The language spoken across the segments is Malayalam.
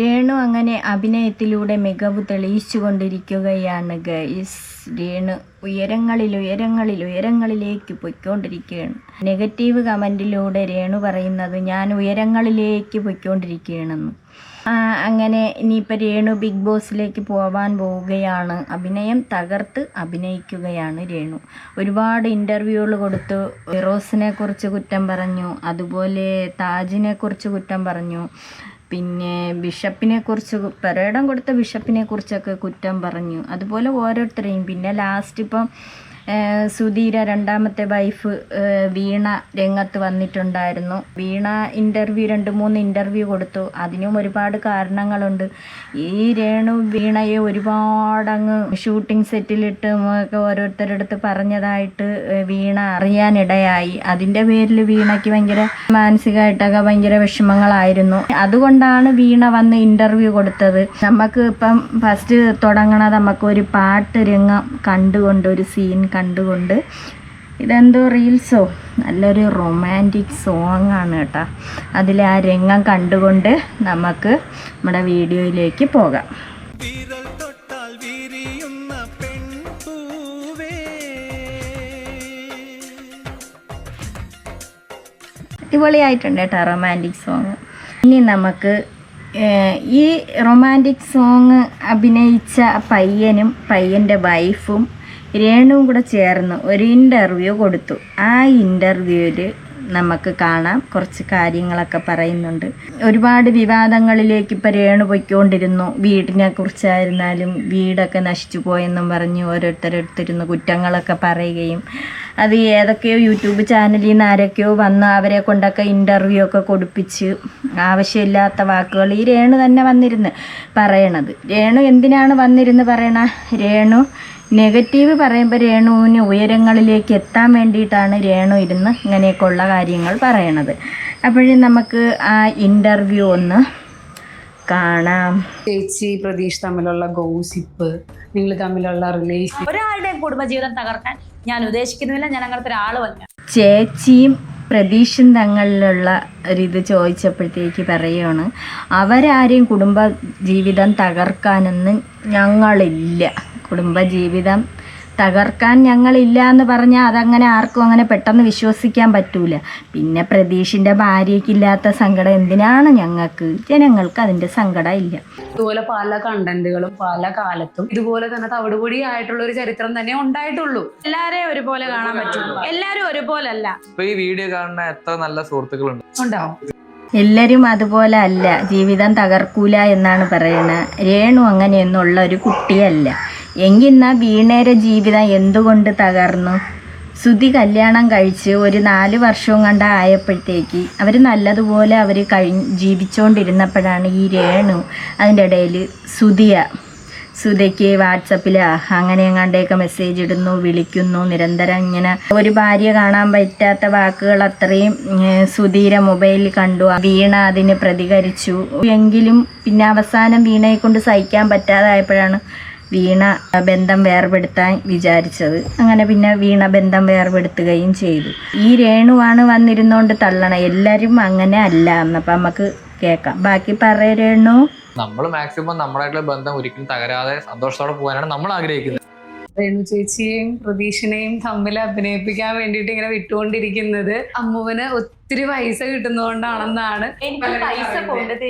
രേണു അങ്ങനെ അഭിനയത്തിലൂടെ മികവ് തെളിയിച്ചുകൊണ്ടിരിക്കുകയാണ് ഗൈസ്. രേണു ഉയരങ്ങളിൽ ഉയരങ്ങളിൽ ഉയരങ്ങളിലേക്ക് പൊയ്ക്കൊണ്ടിരിക്കുകയാണ്. നെഗറ്റീവ് കമന്റിലൂടെ രേണു പറയുന്നത് ഞാൻ ഉയരങ്ങളിലേക്ക് പൊയ്ക്കൊണ്ടിരിക്കുകയാണെന്ന്. അങ്ങനെ ഇനിയിപ്പോൾ രേണു ബിഗ് ബോസിലേക്ക് പോവാൻ പോവുകയാണ്. അഭിനയം തകർത്ത് അഭിനയിക്കുകയാണ് രേണു. ഒരുപാട് ഇന്റർവ്യൂകൾ കൊടുത്തു. ഫിറോസിനെ കുറിച്ച് കുറ്റം പറഞ്ഞു. അതുപോലെ താജിനെ കുറിച്ച് കുറ്റം പറഞ്ഞു. പിന്നെ ബിഷപ്പിനെ കുറിച്ച് പരേടം കൊടുത്ത ബിഷപ്പിനെ കുറിച്ചൊക്കെ കുറ്റം പറഞ്ഞു. അതുപോലെ ഓരോരുത്തരെയും. പിന്നെ ലാസ്റ്റ് ഇപ്പം സുധീര രണ്ടാമത്തെ വൈഫ് വീണ രംഗത്ത് വന്നിട്ടുണ്ടായിരുന്നു. വീണ ഇന്റർവ്യൂ രണ്ട് മൂന്ന് ഇന്റർവ്യൂ കൊടുത്തു. അതിനും ഒരുപാട് കാരണങ്ങളുണ്ട്. ഈ രേണു വീണയെ ഒരുപാടങ്ങ് ഷൂട്ടിംഗ് സെറ്റിലിട്ട് ഒക്കെ ഓരോരുത്തരുടെ അടുത്ത് പറഞ്ഞതായിട്ട് വീണ അറിയാനിടയായി. അതിന്റെ പേരിൽ വീണയ്ക്ക് ഭയങ്കര മാനസികമായിട്ടൊക്കെ ഭയങ്കര വിഷമങ്ങളായിരുന്നു. അതുകൊണ്ടാണ് വീണ വന്ന് ഇന്റർവ്യൂ കൊടുത്തത്. നമുക്ക് ഇപ്പം ഫസ്റ്റ് തുടങ്ങണത് നമുക്ക് ഒരു പാട്ട് രംഗം കണ്ടുകൊണ്ട് ഒരു സീൻ കണ്ടുകൊണ്ട് ഇതെന്തോ റീൽസോ? നല്ലൊരു റൊമാന്റിക് സോങ് ആണ് കേട്ടോ. അതിലെ ആ രംഗം കണ്ടുകൊണ്ട് നമുക്ക് നമ്മുടെ വീഡിയോയിലേക്ക് പോകാം. അടിപൊളിയായിട്ടുണ്ട് കേട്ടോ റൊമാന്റിക് സോങ്. ഇനി നമുക്ക് ഈ റൊമാന്റിക് സോങ് അഭിനയിച്ച പയ്യനും പയ്യന്റെ വൈഫും രേണുവും കൂടെ ചേർന്ന് ഒരു ഇന്റർവ്യൂ കൊടുത്തു. ആ ഇന്റർവ്യൂവിൽ നമുക്ക് കാണാം. കുറച്ച് കാര്യങ്ങളൊക്കെ പറയുന്നുണ്ട്. ഒരുപാട് വിവാദങ്ങളിലേക്ക് ഇപ്പോൾ രേണു പൊയ്ക്കൊണ്ടിരുന്നു. വീടിനെ കുറിച്ചായിരുന്നാലും വീടൊക്കെ നശിച്ചു പോയെന്നും പറഞ്ഞ് ഓരോരുത്തരെടുത്തിരുന്ന് കുറ്റങ്ങളൊക്കെ പറയുകയും അത് ഏതൊക്കെയോ യൂട്യൂബ് ചാനലിൽ നിന്ന് ആരൊക്കെയോ വന്ന് അവരെ കൊണ്ടൊക്കെ ഇന്റർവ്യൂ ഒക്കെ കൊടുപ്പിച്ച് ആവശ്യമില്ലാത്ത വാക്കുകൾ ഈ രേണു തന്നെ വന്നിരുന്ന് പറയണത്. രേണു എന്തിനാണ് വന്നിരുന്ന് പറയണ? രേണു നെഗറ്റീവ് പറയുമ്പോൾ രേണുവിന് ഉയരങ്ങളിലേക്ക് എത്താൻ വേണ്ടിയിട്ടാണ് രേണു ഇരുന്ന് ഇങ്ങനെയൊക്കെയുള്ള കാര്യങ്ങൾ പറയണത്. അപ്പോഴും നമുക്ക് ആ ഇന്റർവ്യൂ ഒന്ന് കാണാം. ചേച്ചി പ്രതീഷ് തമ്മിലുള്ള ഗോസിപ്പ് നിങ്ങൾ തമ്മിലുള്ള റിലേഷൻ ഒരാളുടെയും കുടുംബജീവിതം തകർക്കാൻ ഞാൻ ഉദ്ദേശിക്കുന്നില്ല. ഞാൻ അങ്ങനത്തെ ഒരാളുമല്ല. ചേച്ചിയും പ്രതീക്ഷയും തങ്ങളിലുള്ള ഒരിത് ചോദിച്ചപ്പോഴത്തേക്ക് പറയുകയാണ് അവരാരെയും കുടുംബ ജീവിതം തകർക്കാനൊന്നും ഞങ്ങളില്ല. കുടുംബ ജീവിതം തകർക്കാൻ ഞങ്ങളില്ല എന്ന് പറഞ്ഞാൽ അതങ്ങനെ ആർക്കും അങ്ങനെ പെട്ടെന്ന് വിശ്വസിക്കാൻ പറ്റൂല. പിന്നെ പ്രതീഷിന്റെ ഭാര്യയ്ക്കില്ലാത്ത സങ്കടം എന്തിനാണ് ഞങ്ങൾക്ക്? ജനങ്ങൾക്ക് അതിന്റെ സങ്കടം ഇല്ല. ഇതുപോലെ പല കണ്ടന്റുകളും പല കാലത്തും ഇതുപോലെ തന്നെ തവിടുപൊടി ആയിട്ടുള്ള ഒരു ചരിത്രം തന്നെ ഉണ്ടായിട്ടുള്ളൂ. എല്ലാരെയും ഒരുപോലെ കാണാൻ പറ്റുള്ളൂ എല്ലാരും ഒരുപോലല്ല. ഇപ്പൊ ഈ വീഡിയോ കാണുന്ന എത്ര നല്ല സുഹൃത്തുക്കളുണ്ട്. ഉണ്ടാവും എല്ലാവരും അതുപോലെ അല്ല. ജീവിതം തകർക്കൂല എന്നാണ് പറയുന്നത് രേണു അങ്ങനെയൊന്നുള്ള ഒരു കുട്ടിയല്ല. എങ്കിന്നാ വീണേരെ ജീവിതം എന്തുകൊണ്ട് തകർന്നു? ശ്രുതി കല്യാണം കഴിച്ച് ഒരു നാല് വർഷവും കണ്ട ആയപ്പോഴത്തേക്ക് അവർ നല്ലതുപോലെ അവർ കഴി ജീവിച്ചുകൊണ്ടിരുന്നപ്പോഴാണ് ഈ രേണു അതിന്റെ ഇടയിൽ സുധിയ സുധയ്ക്ക് വാട്സപ്പിൽ അങ്ങനെ എങ്ങാണ്ടേക്ക് മെസ്സേജ് ഇടുന്നു വിളിക്കുന്നു നിരന്തരം ഇങ്ങനെ ഒരു ഭാര്യ കാണാൻ പറ്റാത്ത വാക്കുകൾ അത്രയും സുധീരെ മൊബൈലിൽ കണ്ടു. വീണ അതിന് പ്രതികരിച്ചു. എങ്കിലും പിന്നെ അവസാനം വീണയെ കൊണ്ട് സഹിക്കാൻ പറ്റാതായപ്പോഴാണ് വീണ ബന്ധം വേർപെടുത്താൻ വിചാരിച്ചത്. അങ്ങനെ പിന്നെ വീണ ബന്ധം വേർപെടുത്തുകയും ചെയ്തു. ഈ രേണുവാണ് വന്നിരുന്നോണ്ട് തള്ളണം. എല്ലാവരും അങ്ങനെ അല്ല. എന്നപ്പം നമുക്ക് കേൾക്കാം. ബാക്കി പറയ രേണു. നമ്മൾ മാക്സിമം നമ്മളായിട്ടുള്ള ബന്ധം ഒരിക്കലും തകരാതെ സന്തോഷത്തോടെ പോകാനാണ് നമ്മൾ ആഗ്രഹിക്കുന്നത്. രേണു ചേച്ചിയെയും പ്രതീക്ഷനെയും തമ്മിൽ അഭിനയിപ്പിക്കാൻ വേണ്ടിയിട്ട് ഇങ്ങനെ വിട്ടുകൊണ്ടിരിക്കുന്നത് അമ്മുവിന് ഒത്തിരി പൈസ കിട്ടുന്നതുകൊണ്ടാണെന്നാണ് എനിക്ക് പൈസ കൊണ്ട്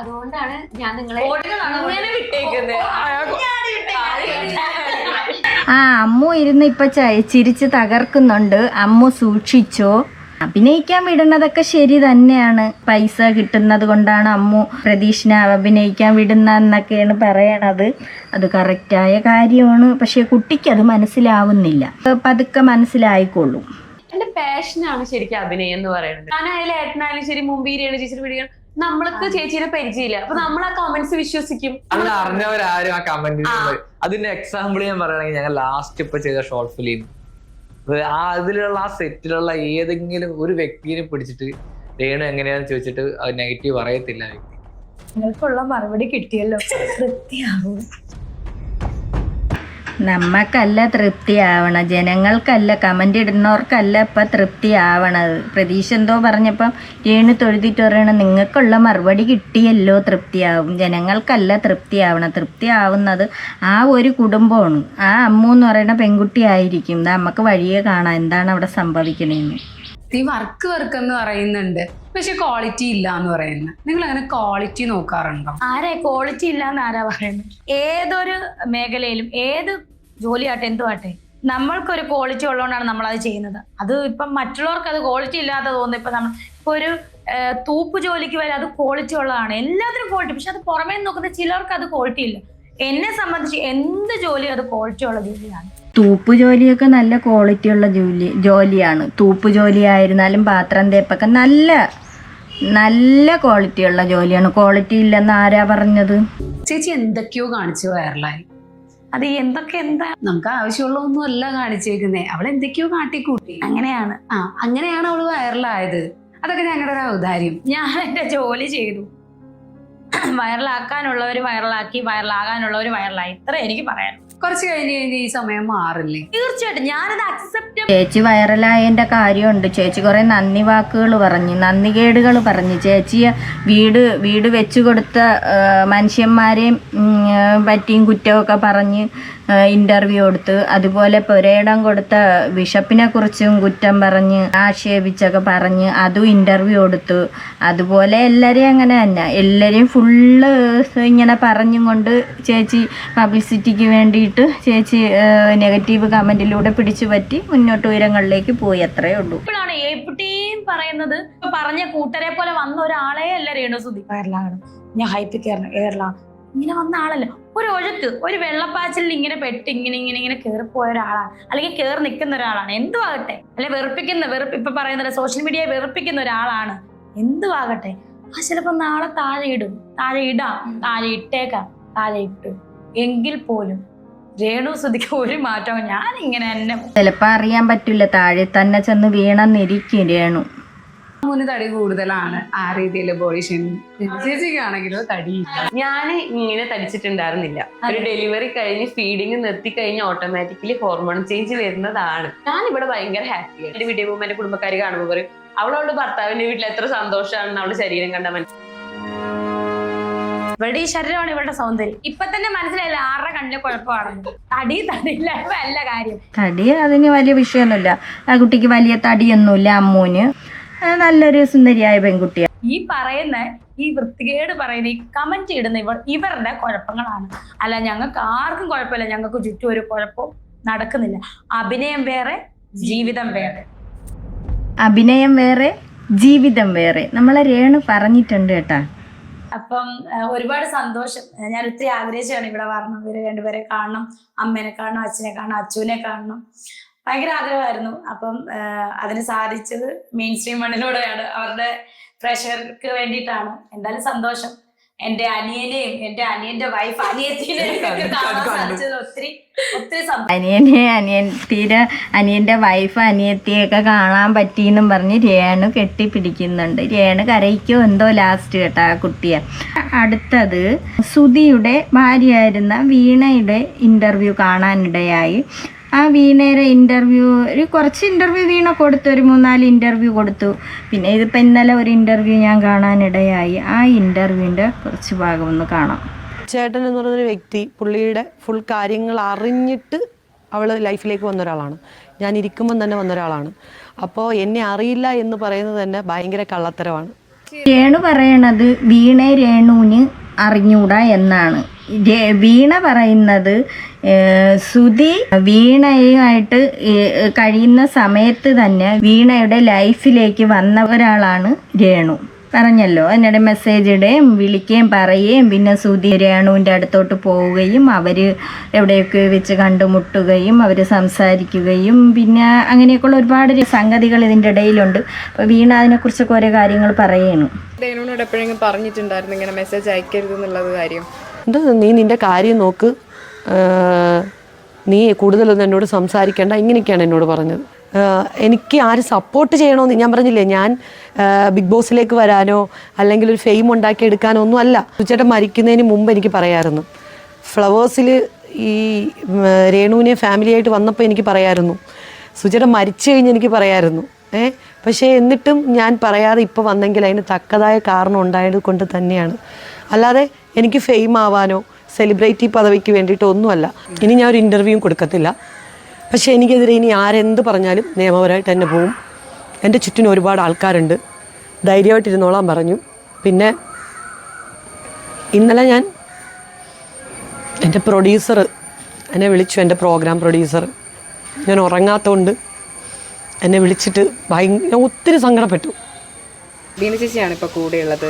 അതുകൊണ്ടാണ് ഞാൻ നിങ്ങളെ അങ്ങനെ വിട്ടേക്കുന്നത് ആ അമ്മു ഇരുന്ന് ഇപ്പൊ ചിരിച്ച് തകർക്കുന്നുണ്ട്. അമ്മു സൂക്ഷിച്ചോ? അഭിനയിക്കാൻ വിടുന്നതൊക്കെ ശരി തന്നെയാണ്. പൈസ കിട്ടുന്നത് കൊണ്ടാണ് അമ്മു പ്രതീക്ഷിനെ അഭിനയിക്കാൻ വിടുന്ന എന്നൊക്കെയാണ് പറയണത്. അത് കറക്റ്റായ കാര്യമാണ്. പക്ഷെ കുട്ടിക്ക് അത് മനസ്സിലാവുന്നില്ല. പതുക്കെ മനസ്സിലായിക്കൊള്ളും എന്റെ പാഷനാണ് ശരിക്കും അഭിനയം എന്ന് പറയുന്നത്. ഞാനായാലും ഏട്ടനായാലും ശരി മുമ്പ് ചേച്ചി വീഡിയോ നമ്മൾക്ക് ചേച്ചിയുടെ പരിചയമില്ല. അപ്പൊ നമ്മൾ ആ കമന്റ്സ് വിശ്വസിക്കും. അറിഞ്ഞവരാരും ആ കമന്റ് അതിന്റെ എക്സാമ്പിൾ ഞാൻ പറയുകയാണെങ്കിൽ ഞങ്ങൾ ലാസ്റ്റ് ഇപ്പൊ ചെയ്ത ഷോർട്ട് ഫിലിം ആ അതിലുള്ള ആ സെറ്റിലുള്ള ഏതെങ്കിലും ഒരു വ്യക്തിയെ പിടിച്ചിട്ട് രേണു എങ്ങനെയാന്ന് ചോദിച്ചിട്ട് നെഗറ്റീവ് പറയത്തില്ല വ്യക്തി. നിങ്ങൾക്കുള്ള മറുപടി കിട്ടിയല്ലോ. വൃത്തിയാവും നമ്മക്കല്ല തൃപ്തി തൃപ്തിയാവണം ജനങ്ങൾക്കല്ല കമന്റ് ഇടുന്നവർക്കല്ല ഇപ്പം തൃപ്തിയാവണത്. പ്രതീക്ഷ എന്തോ പറഞ്ഞപ്പം രേണു തൊഴുതിട്ട് പറയണം നിങ്ങൾക്കുള്ള മറുപടി കിട്ടിയല്ലോ തൃപ്തിയാവും. ജനങ്ങൾക്കല്ല തൃപ്തി ആവണം തൃപ്തി ആവുന്നത് ആ ഒരു കുടുംബമാണ്. ആ അമ്മു എന്ന് പറയുന്ന പെൺകുട്ടി ആയിരിക്കും. നമുക്ക് വഴിയെ കാണാം. എന്താണ് അവിടെ സംഭവിക്കണേന്ന്. ഈ വർക്ക് വർക്ക് എന്ന് പറയുന്നുണ്ട്. പക്ഷെ ക്വാളിറ്റി ഇല്ല എന്ന് പറയുന്നത് നിങ്ങൾ അങ്ങനെ ക്വാളിറ്റി നോക്കാറുണ്ടോ? ആരെ ക്വാളിറ്റി ഇല്ല എന്ന് ആരാ പറയുന്നത്? ഏതൊരു മേഖലയിലും ഏത് ജോലിയാട്ടെ എന്തുവാട്ടെ നമ്മൾക്കൊരു ക്വാളിറ്റി ഉള്ളതുകൊണ്ടാണ് നമ്മൾ അത് ചെയ്യുന്നത്. അത് ഇപ്പം മറ്റുള്ളവർക്ക് അത് ക്വാളിറ്റി ഇല്ലാതെ തോന്നുന്നു. ഇപ്പം നമ്മൾ ഇപ്പോൾ ഒരു തൂപ്പ് ജോലിക്ക് വരെ അത് ക്വാളിറ്റി ഉള്ളതാണ്. എല്ലാത്തിനും ക്വാളിറ്റി പക്ഷെ അത് പുറമേ നോക്കുന്ന ചിലർക്ക് അത് ക്വാളിറ്റി ഇല്ല. എന്നെ സംബന്ധിച്ച് എന്ത് ജോലിയും അത് ക്വാളിറ്റി ഉള്ള ജോലിയാണ്. തൂപ്പ് ജോലിയൊക്കെ നല്ല ക്വാളിറ്റിയുള്ള ജോലി ജോലിയാണ്. തൂപ്പ് ജോലി ആയിരുന്നാലും പാത്രം തേപ്പൊക്കെ നല്ല നല്ല ക്വാളിറ്റിയുള്ള ജോലിയാണ്. ക്വാളിറ്റി ഇല്ലെന്ന് ആരാ പറഞ്ഞത്? ചേച്ചി എന്തൊക്കെയോ കാണിച്ചു വൈറലായി. അത് എന്തൊക്കെ എന്താ? നമുക്ക് ആവശ്യമുള്ളതൊന്നും അല്ല കാണിച്ചേക്കുന്നേ. അവൾ എന്തൊക്കെയോ കാട്ടിക്കൂട്ടി. അങ്ങനെയാണ്. ആ അങ്ങനെയാണ് അവൾ വൈറലായത്. അതൊക്കെ ഞങ്ങളുടെ ഒരു ഔദാര്യം. ഞാൻ എന്റെ ജോലി ചെയ്തു. വൈറലാക്കാനുള്ളവർ വൈറലാക്കി വൈറലാകാനുള്ളവർ വൈറലായി. ഇത്ര എനിക്ക് പറയാൻ. കുറച്ച് കഴിഞ്ഞ് കഴിഞ്ഞ് ഈ സമയം മാറില്ലേ? തീർച്ചയായിട്ടും. ഞാനത് അക്സെപ്റ്റ് ചേച്ചി വൈറലായതിന്റെ കാര്യമുണ്ട്. ചേച്ചി കുറെ നന്ദി വാക്കുകൾ പറഞ്ഞു നന്ദി കേടുകൾ പറഞ്ഞു. ചേച്ചിയെ വീട് വീട് വെച്ചു കൊടുത്ത മനുഷ്യന്മാരെയും പറ്റിയും കുറ്റമൊക്കെ പറഞ്ഞ് ഇന്റർവ്യൂ കൊടുത്ത് അതുപോലെ പുരയിടം കൊടുത്ത ബിഷപ്പിനെ കുറിച്ചും കുറ്റം പറഞ്ഞ് ആക്ഷേപിച്ചൊക്കെ പറഞ്ഞ് അതും ഇന്റർവ്യൂ കൊടുത്തു. അതുപോലെ എല്ലാവരെയും അങ്ങനെ തന്നെ. എല്ലാവരെയും ഫുള്ള് ഇങ്ങനെ പറഞ്ഞും കൊണ്ട് ചേച്ചി പബ്ലിസിറ്റിക്ക് വേണ്ടിയിട്ട് ചേച്ചി നെഗറ്റീവ് കമന്റിലൂടെ പിടിച്ചു പറ്റി മുന്നോട്ട് ഉയരങ്ങളിലേക്ക് പോയി അത്രേ ഉള്ളൂ. ഇപ്പോഴാണ് പറയുന്നത്. ഇപ്പൊ പറഞ്ഞ കൂട്ടരെ പോലെ വന്ന ഒരാളെ അല്ല രേണുസുതി വൈറലാകണം ഞാൻ ഹൈപ്പിൽ കയറണം കേരള. ഇങ്ങനെ വന്ന ആളല്ല? ഒരു ഒഴുക്ക് ഒരു വെള്ളപ്പാച്ചിലിൽ ഇങ്ങനെ പെട്ട് ഇങ്ങനെ ഇങ്ങനെ ഇങ്ങനെ കയറി പോയ ഒരാളാണ് അല്ലെങ്കിൽ കയറി നിൽക്കുന്ന ഒരാളാണ്. എന്തു ആകട്ടെ. അല്ലെ വെറുപ്പിക്കുന്ന വെറുപ്പ് ഇപ്പൊ പറയുന്നത് സോഷ്യൽ മീഡിയയെ വെറുപ്പിക്കുന്ന ഒരാളാണ്. എന്തുവാകട്ടെ ആ ചിലപ്പോ നാളെ താഴെ ഇടും. താഴെ ഇടാം താഴെ ഇട്ടേക്കാം താഴെ ഇട്ടു. എങ്കിൽ പോലും രേണു സുധിക്ക് ഒരു മാറ്റവും ഞാൻ ഇങ്ങനെ തന്നെ ചിലപ്പോ അറിയാൻ പറ്റില്ല താഴെ തന്നെ ചെന്ന് വീണെന്നിരിക്കും രേണു. മൂന്ന് തടി കൂടുതലാണ് ആ രീതിയിൽ ബോഡി ചേച്ചിക്കാണെങ്കിലോ തടി ഞാൻ ഇങ്ങനെ തടിച്ചിട്ടുണ്ടായിരുന്നില്ല. ഒരു ഡെലിവറി കഴിഞ്ഞ് ഫീഡിങ് നിർത്തി കഴിഞ്ഞ് ഓട്ടോമാറ്റിക്കലി ഹോർമോൺ ചേഞ്ച് വരുന്നതാണ്. ഞാൻ ഇവിടെ ഭയങ്കര ഹാപ്പിയാണ് എന്റെ വീഡിയോ ബോമ്മന്റെ എന്റെ കുടുംബക്കാർ കാണുമ്പോൾ പറയും അവളവളുടെ ഭർത്താവിന്റെ വീട്ടിൽ എത്ര സന്തോഷമാണെന്ന് അവളുടെ ശരീരം കണ്ട മനസ്സിലാവും. ഇവരുടെ ഈ ശരീരമാണ് ഇവരുടെ സൗന്ദര്യം. ഇപ്പൊ തന്നെ മനസ്സിലായില്ല ആരുടെ കണ്ണിലെ കുഴപ്പമാണെന്ന്. തടി തടിയില്ലായ്മ അല്ല കാര്യം. തടി അതിന് വലിയ വിഷയമൊന്നുമില്ല. ആ കുട്ടിക്ക് വലിയ തടിയൊന്നുമില്ല അമ്മൂന്. നല്ലൊരു സുന്ദരിയായ പെൺകുട്ടിയാണ് ഈ പറയുന്ന ഈ വൃത്തികേട് പറയുന്ന ഈ കമന്റ് ഇടുന്ന ഇവർ ഇവരുടെ കുഴപ്പങ്ങളാണ്. അല്ല ഞങ്ങൾക്ക് ആർക്കും കുഴപ്പമില്ല. ഞങ്ങൾക്ക് ചുറ്റും ഒരു കുഴപ്പവും നടക്കുന്നില്ല. അഭിനയം വേറെ ജീവിതം വേറെ. അഭിനയം വേറെ ജീവിതം വേറെ. നമ്മളെ രേണു പറഞ്ഞിട്ടുണ്ട് കേട്ടാ. അപ്പം ഒരുപാട് സന്തോഷം. ഞാൻ ഒത്തിരി ആഗ്രഹിച്ചാണ് ഇവിടെ വരണം. ഇവരെ രണ്ടുപേരെ കാണണം. അമ്മേനെ കാണണം അച്ഛനെ കാണണം അച്ഛനെ കാണണം. ഭയങ്കര ആഗ്രഹമായിരുന്നു. അപ്പം അതിന് സാധിച്ചത് മെയിൻ സ്ട്രീം മണ്ണിലൂടെയാണ്. അവരുടെ പ്രേക്ഷകർക്ക് വേണ്ടിയിട്ടാണ്. എന്തായാലും സന്തോഷം. എന്റെ അനിയനെയും എന്റെ അനിയന്റെ വൈഫ് അനിയത്തിനെയും ഒത്തിരി ഒത്തിരി അനിയനെ അനിയൻ തീരെ അനിയന്റെ വൈഫ് അനിയത്തിയൊക്കെ കാണാൻ പറ്റിയെന്നും പറഞ്ഞ് രേണു കെട്ടിപ്പിടിക്കുന്നുണ്ട്. രേണു കരയിക്കോ എന്തോ ലാസ്റ്റ് കേട്ടാ ആ കുട്ടിയെ. അടുത്തത് സുധിയുടെ ഭാര്യയായിരുന്ന വീണയുടെ ഇന്റർവ്യൂ കാണാനിടയായി. ആ വീണേരെ ഇന്റർവ്യൂ ഒരു കുറച്ച് ഇന്റർവ്യൂ വീണ കൊടുത്തു ഒരു മൂന്നാൽ ഇന്റർവ്യൂ കൊടുത്തു. പിന്നെ ഇതിപ്പോൾ ഇന്നലെ ഒരു ഇന്റർവ്യൂ ഞാൻ കാണാനിടയായി. ആ ഇന്റർവ്യൂവിന്റെ കുറച്ച് ഭാഗം ഒന്ന് കാണാം. ചേട്ടൻ എന്ന് പറയുന്നൊരു വ്യക്തി പുള്ളിയുടെ ഫുൾ കാര്യങ്ങൾ അറിഞ്ഞിട്ട് അവൾ ലൈഫിലേക്ക് വന്ന ഒരാളാണ്. ഞാൻ ഇരിക്കുമ്പം തന്നെ വന്ന ഒരാളാണ്. അപ്പോൾ എന്നെ അറിയില്ല എന്ന് പറയുന്നത് തന്നെ ഭയങ്കര കള്ളത്തരമാണ്. രേണു പറയണത് വീണ രേണുവിന് അറിഞ്ഞൂടാ എന്നാണ്. വീണ പറയുന്നത് സുധി വീണയുമായിട്ട് കഴിയുന്ന സമയത്ത് തന്നെ വീണയുടെ ലൈഫിലേക്ക് വന്ന ഒരാളാണ് രേണു. പറഞ്ഞല്ലോ എന്നിട്ട് മെസ്സേജ് ഇടുകയും വിളിക്കുകയും പറയുകയും പിന്നെ സുധി രേണുവിന്റെ അടുത്തോട്ട് പോവുകയും അവർ എവിടെയൊക്കെ വെച്ച് കണ്ടുമുട്ടുകയും അവർ സംസാരിക്കുകയും പിന്നെ അങ്ങനെയൊക്കെയുള്ള ഒരുപാട് സംഗതികൾ ഇതിന്റെ ഇടയിലുണ്ട്. അപ്പോൾ വീണ അതിനെക്കുറിച്ചൊക്കെ ഓരോ കാര്യങ്ങൾ പറയുന്നു രേണുവിനോട് എപ്പോഴെങ്കിലും പറഞ്ഞിട്ടുണ്ടായിരുന്നു ഇങ്ങനെ മെസ്സേജ് അയക്കരുത് എന്നുള്ളത് കാര്യം നീ നിന്റെ കാര്യം നോക്ക്. നീ കൂടുതലൊന്നും എന്നോട് സംസാരിക്കേണ്ട. ഇങ്ങനെയൊക്കെയാണ് എന്നോട് പറഞ്ഞത്. എനിക്ക് ആര് സപ്പോർട്ട് ചെയ്യണമെന്ന് ഞാൻ പറഞ്ഞില്ലേ ഞാൻ ബിഗ് ബോസിലേക്ക് വരാനോ അല്ലെങ്കിൽ ഒരു ഫെയിം ഉണ്ടാക്കി എടുക്കാനോ ഒന്നും അല്ല. ചേട്ടൻ മരിക്കുന്നതിന് മുമ്പ് എനിക്ക് പറയാമായിരുന്നു ഫ്ലവേഴ്സിൽ ഈ രേണുവിനെ ഫാമിലിയായിട്ട് വന്നപ്പോൾ എനിക്ക് പറയാമായിരുന്നു സുചേട്ടൻ മരിച്ചു കഴിഞ്ഞ് എനിക്ക് പറയാമായിരുന്നു ഏ പക്ഷേ എന്നിട്ടും ഞാൻ പറയാതെ ഇപ്പോൾ വന്നെങ്കിൽ അതിന് തക്കതായ കാരണം ഉണ്ടായത് കൊണ്ട് തന്നെയാണ്. അല്ലാതെ എനിക്ക് ഫെയിം ആവാനോ സെലിബ്രിറ്റി പദവിക്ക് വേണ്ടിയിട്ട് ഒന്നുമല്ല. ഇനി ഞാൻ ഒരു ഇന്റർവ്യൂ കൊടുക്കത്തില്ല. പക്ഷേ എനിക്കെതിരെ ഇനി ആരെന്ത് പറഞ്ഞാലും നിയമപരമായിട്ട് തന്നെ പോവും. എന്റെ ചുറ്റിനും ഒരുപാട് ആൾക്കാരുണ്ട്. ധൈര്യമായിട്ടിരുന്നോളാൻ പറഞ്ഞു. പിന്നെ ഇന്നലെ ഞാൻ എന്റെ പ്രൊഡ്യൂസർ എന്നെ വിളിച്ചു എന്റെ പ്രോഗ്രാം പ്രൊഡ്യൂസർ ഞാൻ ഉറങ്ങാത്തതുകൊണ്ട് എന്നെ വിളിച്ചിട്ട് ഭയങ്കര ഒത്തിരി സങ്കടപ്പെട്ടു. ബീന ചേച്ചിയാണ് ഇപ്പോൾ കൂടെയുള്ളത്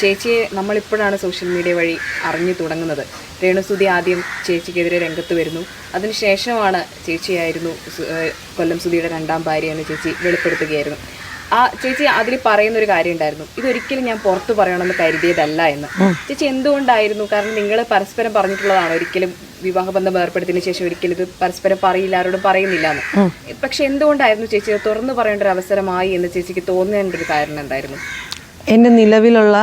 ചേച്ചിയെ നമ്മളിപ്പോഴാണ് സോഷ്യൽ മീഡിയ വഴി അറിഞ്ഞു തുടങ്ങുന്നത്. രേണുസുതി ആദ്യം ചേച്ചിക്കെതിരെ രംഗത്ത് വരുന്നു. അതിനുശേഷമാണ് ചേച്ചിയായിരുന്നു കൊല്ലം സുധിയുടെ രണ്ടാം ഭാര്യ എന്ന് ചേച്ചി വെളിപ്പെടുത്തുകയായിരുന്നു. ആ ചേച്ചി അതിൽ പറയുന്ന ഒരു കാര്യം ഉണ്ടായിരുന്നു ഇതൊരിക്കലും ഞാൻ പുറത്തു പറയണമെന്ന് കരുതിയതല്ല എന്ന്. ചേച്ചി എന്തുകൊണ്ടായിരുന്നു? കാരണം നിങ്ങൾ പരസ്പരം പറഞ്ഞിട്ടുള്ളതാണ്? ഒരിക്കലും വിവാഹബന്ധം ഏർപ്പെടുത്തിയതിനു ശേഷം ഒരിക്കലും ഇത് പരസ്പരം പറയില്ല ആരോടും പറയുന്നില്ല എന്ന്. പക്ഷെ എന്തുകൊണ്ടായിരുന്നു ചേച്ചി തുറന്നു പറയേണ്ട ഒരു അവസരമായി എന്ന് ചേച്ചിക്ക് തോന്നേണ്ട ഒരു കാരണം എന്തായിരുന്നു? എന്റെ നിലവിലുള്ള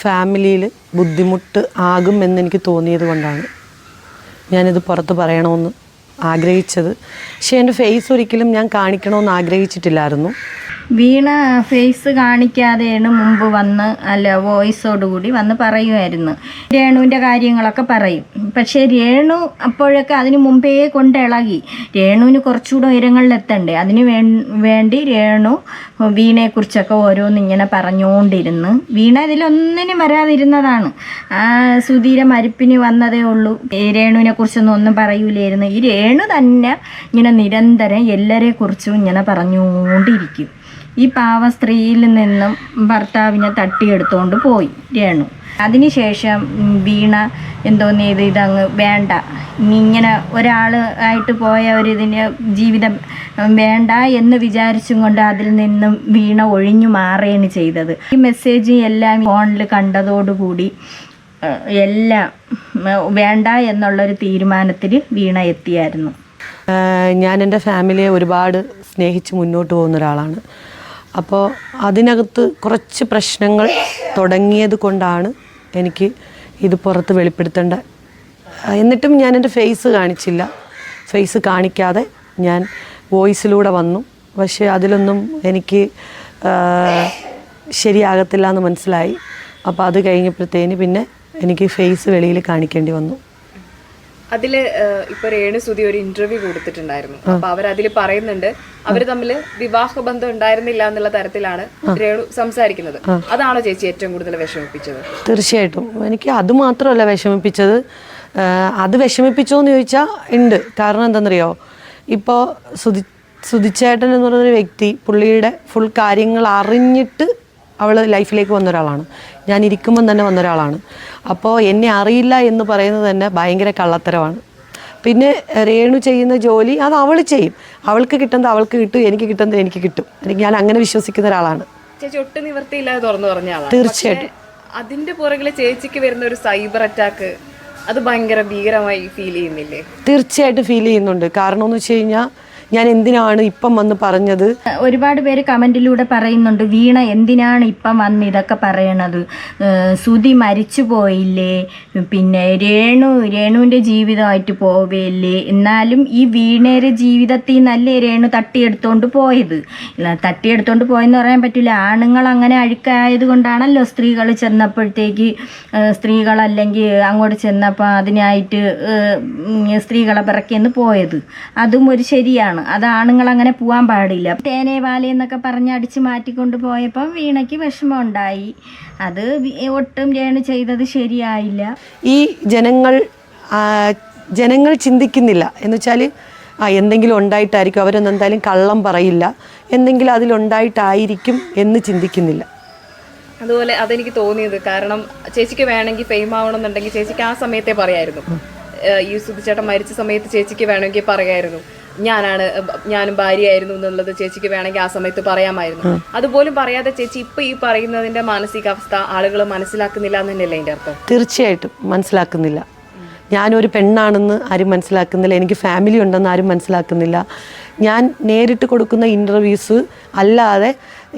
ഫാമിലിയിൽ ബുദ്ധിമുട്ട് ആകും എന്നെനിക്ക് തോന്നിയത് കൊണ്ടാണ്. ഞാനിത് പുറത്ത് പറയണമെന്ന്. ആഗ്രഹിച്ചത്. പക്ഷേ എന്റെ ഫേസ് ഒരിക്കലും ഞാൻ കാണിക്കണമെന്ന് ആഗ്രഹിച്ചിട്ടില്ലായിരുന്നു. വീണ ഫേസ് കാണിക്കാതെയാണ് മുമ്പ് വന്ന് അല്ല വോയിസോടുകൂടി വന്ന് പറയുമായിരുന്നു. രേണുവിന്റെ കാര്യങ്ങളൊക്കെ പറയും. പക്ഷേ രേണു അപ്പോഴൊക്കെ അതിന് മുമ്പേ കൊണ്ടിളകി രേണുവിന് കുറച്ചുകൂടെ ഉയരങ്ങളിലെത്തണ്ടേ അതിന് വേണ്ടി രേണു വീണയെക്കുറിച്ചൊക്കെ ഓരോന്ന് ഇങ്ങനെ പറഞ്ഞുകൊണ്ടിരുന്ന്. വീണ ഇതിലൊന്നിനും വരാതിരുന്നതാണ്. സുധീര മരിപ്പിന് വന്നതേ ഉള്ളൂ. രേണുവിനെ കുറിച്ചൊന്നും ഒന്നും പറയൂലായിരുന്നു. ഈ രേണു തന്നെ ഇങ്ങനെ നിരന്തരം എല്ലാരെ കുറിച്ചും ഇങ്ങനെ പറഞ്ഞുകൊണ്ടിരിക്കും. ഈ പാവ സ്ത്രീയിൽ നിന്നും ഭർത്താവിനെ തട്ടിയെടുത്തുകൊണ്ട് പോയി രേണു. അതിനുശേഷം വീണ എന്തോന്ന് ചെയ്ത് ഇതങ്ങ് വേണ്ട. ഇങ്ങനെ ഒരാൾ ആയിട്ട് പോയ ഒരു ഇതിന് ജീവിതം വേണ്ട എന്ന് വിചാരിച്ചും കൊണ്ട് അതിൽ നിന്നും വീണ ഒഴിഞ്ഞു മാറുകയാണ് ചെയ്തത്. ഈ മെസ്സേജ് എല്ലാം ഫോണിൽ കണ്ടതോടുകൂടി എല്ലാം വേണ്ട എന്നുള്ളൊരു തീരുമാനത്തിൽ വീണ എത്തിയായിരുന്നു. ഞാൻ എന്റെ ഫാമിലിയെ ഒരുപാട് സ്നേഹിച്ച് മുന്നോട്ട് പോകുന്ന ഒരാളാണ്. അപ്പോൾ അതിനകത്ത് കുറച്ച് പ്രശ്നങ്ങൾ തുടങ്ങിയത് കൊണ്ടാണ് എനിക്ക് ഇത് പുറത്ത് വെളിപ്പെടുത്തേണ്ട. എന്നിട്ടും ഞാൻ എന്റെ ഫേസ് കാണിച്ചില്ല. ഫേസ് കാണിക്കാതെ ഞാൻ വോയിസിലൂടെ വന്നു. പക്ഷേ അതിലൊന്നും എനിക്ക് ശരിയാകത്തില്ല എന്ന് മനസ്സിലായി. അപ്പോൾ അത് കഴിഞ്ഞപ്പോഴത്തേന് പിന്നെ എനിക്ക് ഫേസ് വെളിയിൽ കാണിക്കേണ്ടി വന്നു. അതിൽ ഇപ്പൊ രേണു സുധി ഒരു ഇന്റർവ്യൂ കൊടുത്തിട്ടുണ്ടായിരുന്നു. അപ്പൊ അവർ അതിൽ പറയുന്നുണ്ട് അവർ തമ്മിൽ വിവാഹ ബന്ധം ഉണ്ടായിരുന്നില്ല എന്നുള്ള തരത്തിലാണ് രേണു സംസാരിക്കുന്നത്. അതാണോ ചേച്ചി ഏറ്റവും കൂടുതൽ വിഷമിപ്പിച്ചത്? തീർച്ചയായിട്ടും. എനിക്ക് അത് മാത്രമല്ല വിഷമിപ്പിച്ചത്. അത് വിഷമിപ്പിച്ചോ എന്ന് ചോദിച്ചാൽ ഉണ്ട്. കാരണം എന്താണെന്നറിയോ ഇപ്പോൾ സുതി സുതിച്ചേട്ടൻ എന്ന് പറയുന്നൊരു വ്യക്തി പുള്ളിയുടെ ഫുൾ കാര്യങ്ങൾ അറിഞ്ഞിട്ട് അവൾ ലൈഫിലേക്ക് വന്ന ഒരാളാണ്. ഞാൻ ഇരിക്കുമ്പം തന്നെ വന്ന ഒരാളാണ്. അപ്പോൾ എന്നെ അറിയില്ല എന്ന് പറയുന്നത് തന്നെ ഭയങ്കര കള്ളത്തരമാണ്. പിന്നെ രേണു ചെയ്യുന്ന ജോലി അത് അവൾ ചെയ്യും. അവൾക്ക് കിട്ടുന്നത് അവൾക്ക് കിട്ടും എനിക്ക് കിട്ടുന്നത് എനിക്ക് കിട്ടും. എനിക്ക് ഞാൻ അങ്ങനെ വിശ്വസിക്കുന്ന ഒരാളാണ്. ഒട്ടും തുറന്നു പറഞ്ഞ തീർച്ചയായിട്ടും. അതിന്റെ പുറകിലെ ചേച്ചിക്ക് വരുന്ന ഒരു സൈബർ അറ്റാക്ക് അത് ഭയങ്കര ഭീകരമായി ഫീൽ ചെയ്യുന്നില്ലേ? തീർച്ചയായിട്ടും ഫീൽ ചെയ്യുന്നുണ്ട്. കാരണം എന്ന് വെച്ച് കഴിഞ്ഞാൽ ഞാൻ എന്തിനാണ് ഇപ്പം വന്ന് പറഞ്ഞത്? ഒരുപാട് പേര് കമന്റിലൂടെ പറയുന്നുണ്ട് വീണ എന്തിനാണ് ഇപ്പം വന്ന് ഇതൊക്കെ പറയണത്? സുതി മരിച്ചു പോയില്ലേ? പിന്നെ രേണു രേണുവിന്റെ ജീവിതമായിട്ട് പോവേല്ലേ? എന്നാലും ഈ വീണയുടെ ജീവിതത്തിൽ നല്ലേ രേണു തട്ടിയെടുത്തോണ്ട് പോയത്? തട്ടിയെടുത്തോണ്ട് പോയെന്ന് പറയാൻ പറ്റില്ല. ആണുങ്ങൾ അങ്ങനെ അഴുക്കായത് കൊണ്ടാണല്ലോ സ്ത്രീകൾ ചെന്നപ്പോഴത്തേക്ക് സ്ത്രീകളല്ലെങ്കിൽ അങ്ങോട്ട് ചെന്നപ്പോൾ അതിനായിട്ട് സ്ത്രീകളെ പിറക്കിയെന്ന് പോയത്. അതും ഒരു ശരിയാണ്? അത് ആണുങ്ങൾ അങ്ങനെ പോകാൻ പാടില്ല. തേനെ വാലേ എന്നൊക്കെ പറഞ്ഞ് അടിച്ച് മാറ്റിക്കൊണ്ട് പോയപ്പം വീണയ്ക്ക് വിഷമം ഉണ്ടായി അത് ഒട്ടും രേണു ചെയ്തത് ശരിയായില്ല. ഈ ജനങ്ങൾ ജനങ്ങൾ ചിന്തിക്കുന്നില്ല. എന്ന് വെച്ചാൽ ആ എന്തെങ്കിലും ഉണ്ടായിട്ടായിരിക്കും. അവരൊന്നും എന്തായാലും കള്ളം പറയില്ല. എന്തെങ്കിലും അതിലുണ്ടായിട്ടായിരിക്കും എന്ന് ചിന്തിക്കുന്നില്ല. അതുപോലെ അതെനിക്ക് തോന്നിയത് കാരണം ചേച്ചിക്ക് വേണമെങ്കിൽ ഫെയിം ആവണമെന്നുണ്ടെങ്കിൽ ചേച്ചിക്ക് ആ സമയത്തെ പറയായിരുന്നു. ഈ സുധിച്ചേട്ടൻ മരിച്ച സമയത്ത് ചേച്ചിക്ക് വേണമെങ്കിൽ പറയായിരുന്നു. ഞാനാണ് ഞാനും ഭാര്യയായിരുന്നു എന്നുള്ളത് ചേച്ചിക്ക് വേണമെങ്കിൽ ആ സമയത്ത് പറയാമായിരുന്നു. അതുപോലും പറയാതെ ചേച്ചി ഇപ്പൊ ഈ പറയുന്നതിന്റെ മാനസികാവസ്ഥ ആളുകൾ മനസ്സിലാക്കുന്നില്ല എന്ന് തന്നെയല്ലേ അതിന്റെ അർത്ഥം? തീർച്ചയായിട്ടും മനസ്സിലാക്കുന്നില്ല. ഞാനൊരു പെണ്ണാണെന്ന് ആരും മനസ്സിലാക്കുന്നില്ല. എനിക്ക് ഫാമിലി ഉണ്ടെന്ന് ആരും മനസ്സിലാക്കുന്നില്ല. ഞാൻ നേരിട്ട് കൊടുക്കുന്ന ഇന്റർവ്യൂസ് അല്ലാതെ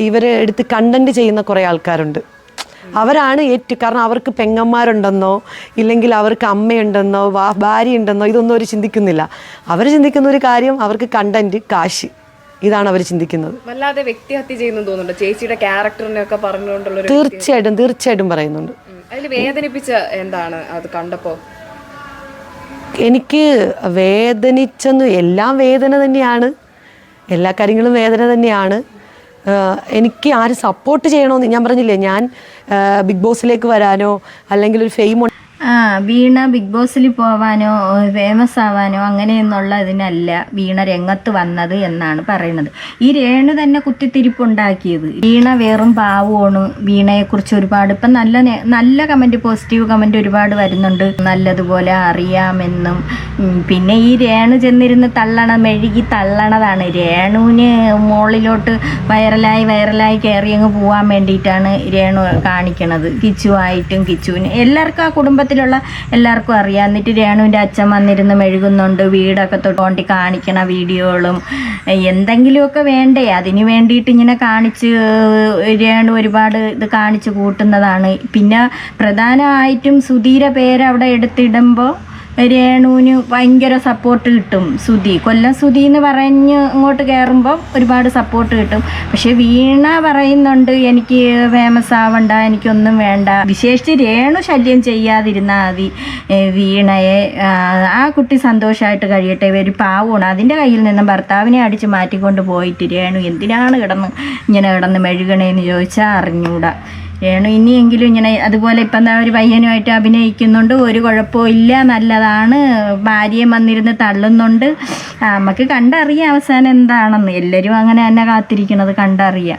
ഇവരെ എടുത്ത് കണ്ടന്റ് ചെയ്യുന്ന കുറേ ആൾക്കാരുണ്ട്. അവരാണ് ഏറ്റു കാരണം അവർക്ക് പെങ്ങന്മാരുണ്ടെന്നോ ഇല്ലെങ്കിൽ അവർക്ക് അമ്മയുണ്ടെന്നോ ഭാര്യ ഉണ്ടെന്നോ ഇതൊന്നും അവർ ചിന്തിക്കുന്നില്ല. അവർ ചിന്തിക്കുന്ന ഒരു കാര്യം അവർക്ക് കണ്ടന്റ് കാശ്. ഇതാണ് അവർ ചിന്തിക്കുന്നത്. വല്ലാതെ വ്യക്തിഹത്യ ചെയ്യുന്നു തോന്നുന്നുണ്ട്? ചേച്ചിയുടെ ക്യാരക്ടറിനെ ഒക്കെ പറഞ്ഞുകൊണ്ടുള്ള തീർച്ചയായിട്ടും തീർച്ചയായിട്ടും പറയുന്നുണ്ട്. അതിൽ വേദനിപ്പിച്ച എന്താണ് അത് കണ്ടപ്പോ? എനിക്ക് വേദനിച്ചെന്ന് എല്ലാം വേദന തന്നെയാണ്. എല്ലാ കാര്യങ്ങളും വേദന തന്നെയാണ്. എനിക്ക് ആര് സപ്പോർട്ട് ചെയ്യണമെന്ന് ഞാൻ പറഞ്ഞില്ലേ ഞാൻ ബിഗ് ബോസിലേക്ക് വരാനോ അല്ലെങ്കിൽ ഒരു ഫെയിം ആ വീണ ബിഗ് ബോസിൽ പോവാനോ ഫേമസ് ആവാനോ അങ്ങനെയൊന്നുള്ള ഇതിനല്ല വീണ രംഗത്ത് വന്നത് എന്നാണ് പറയുന്നത്. ഈ രേണു തന്നെ കുത്തിത്തിരിപ്പുണ്ടാക്കിയത്. വീണ വേറും പാവമാണ് വീണയെക്കുറിച്ച് ഒരുപാട് ഇപ്പം നല്ല നല്ല കമന്റ് പോസിറ്റീവ് കമന്റ് ഒരുപാട് വരുന്നുണ്ട്. നല്ലതുപോലെ അറിയാമെന്നും പിന്നെ ഈ രേണു ചെന്നിരുന്ന് തള്ളണ മെഴുകി തള്ളണതാണ്. രേണുവിന് മുകളിലോട്ട് വൈറലായി വൈറലായി കയറി അങ്ങ് പോകാൻ വേണ്ടിയിട്ടാണ് രേണു കാണിക്കണത്. കിച്ചുവായിട്ടും കിച്ചുവിന്. എല്ലാവർക്കും ആ കുടുംബത്തിലുള്ള എല്ലാവർക്കും അറിയാം. എന്നിട്ട് രേണുവിന്റെ അച്ഛൻ വന്നിരുന്ന് മെഴുകുന്നുണ്ട്. വീടൊക്കെ തൊട്ടോണ്ടി കാണിക്കണ വീഡിയോകളും എന്തെങ്കിലുമൊക്കെ വേണ്ടേ? അതിന് വേണ്ടിയിട്ട് ഇങ്ങനെ കാണിച്ച് രേണു ഒരുപാട് ഇത് കാണിച്ച് കൂട്ടുന്നതാണ്. പിന്നെ പ്രധാനമായിട്ടും സുധീര പേര് അവിടെ എടുത്തിടുമ്പോൾ രേണുവിന് ഭയങ്കര സപ്പോർട്ട് കിട്ടും സുധി. കൊല്ലം സുധി എന്ന് പറഞ്ഞ് ഇങ്ങോട്ട് കയറുമ്പോൾ ഒരുപാട് സപ്പോർട്ട് കിട്ടും. പക്ഷെ വീണ പറയുന്നുണ്ട് എനിക്ക് ഫേമസ് ആവണ്ട എനിക്കൊന്നും വേണ്ട. വിശേഷിച്ച് രേണു ശല്യം ചെയ്യാതിരുന്നാൽ മതി. വീണയെ ആ, കുട്ടി സന്തോഷമായിട്ട് കഴിയട്ടെ. ഒരു പാവമാണ്. അതിന്റെ കയ്യിൽ നിന്നും ഭർത്താവിനെ അടിച്ച് മാറ്റിക്കൊണ്ട് പോയിട്ട് രേണു എന്തിനാണ് കിടന്ന് ഇങ്ങനെ കിടന്ന് മെഴുകണേന്ന് ചോദിച്ചാൽ അറിഞ്ഞൂടാ. രേണു ഇനിയെങ്കിലും ഇങ്ങനെ അതുപോലെ ഇപ്പം എന്താ ഒരു പയ്യനുമായിട്ട് അഭിനയിക്കുന്നുണ്ട് ഒരു കുഴപ്പവും ഇല്ല നല്ലതാണ്. ഭാര്യയെ വന്നിരുന്ന് തള്ളുന്നുണ്ട്. നമുക്ക് കണ്ടറിയാം അവസാനം എന്താണെന്ന്. എല്ലാവരും അങ്ങനെ തന്നെ കാത്തിരിക്കുന്നത് കണ്ടറിയാം.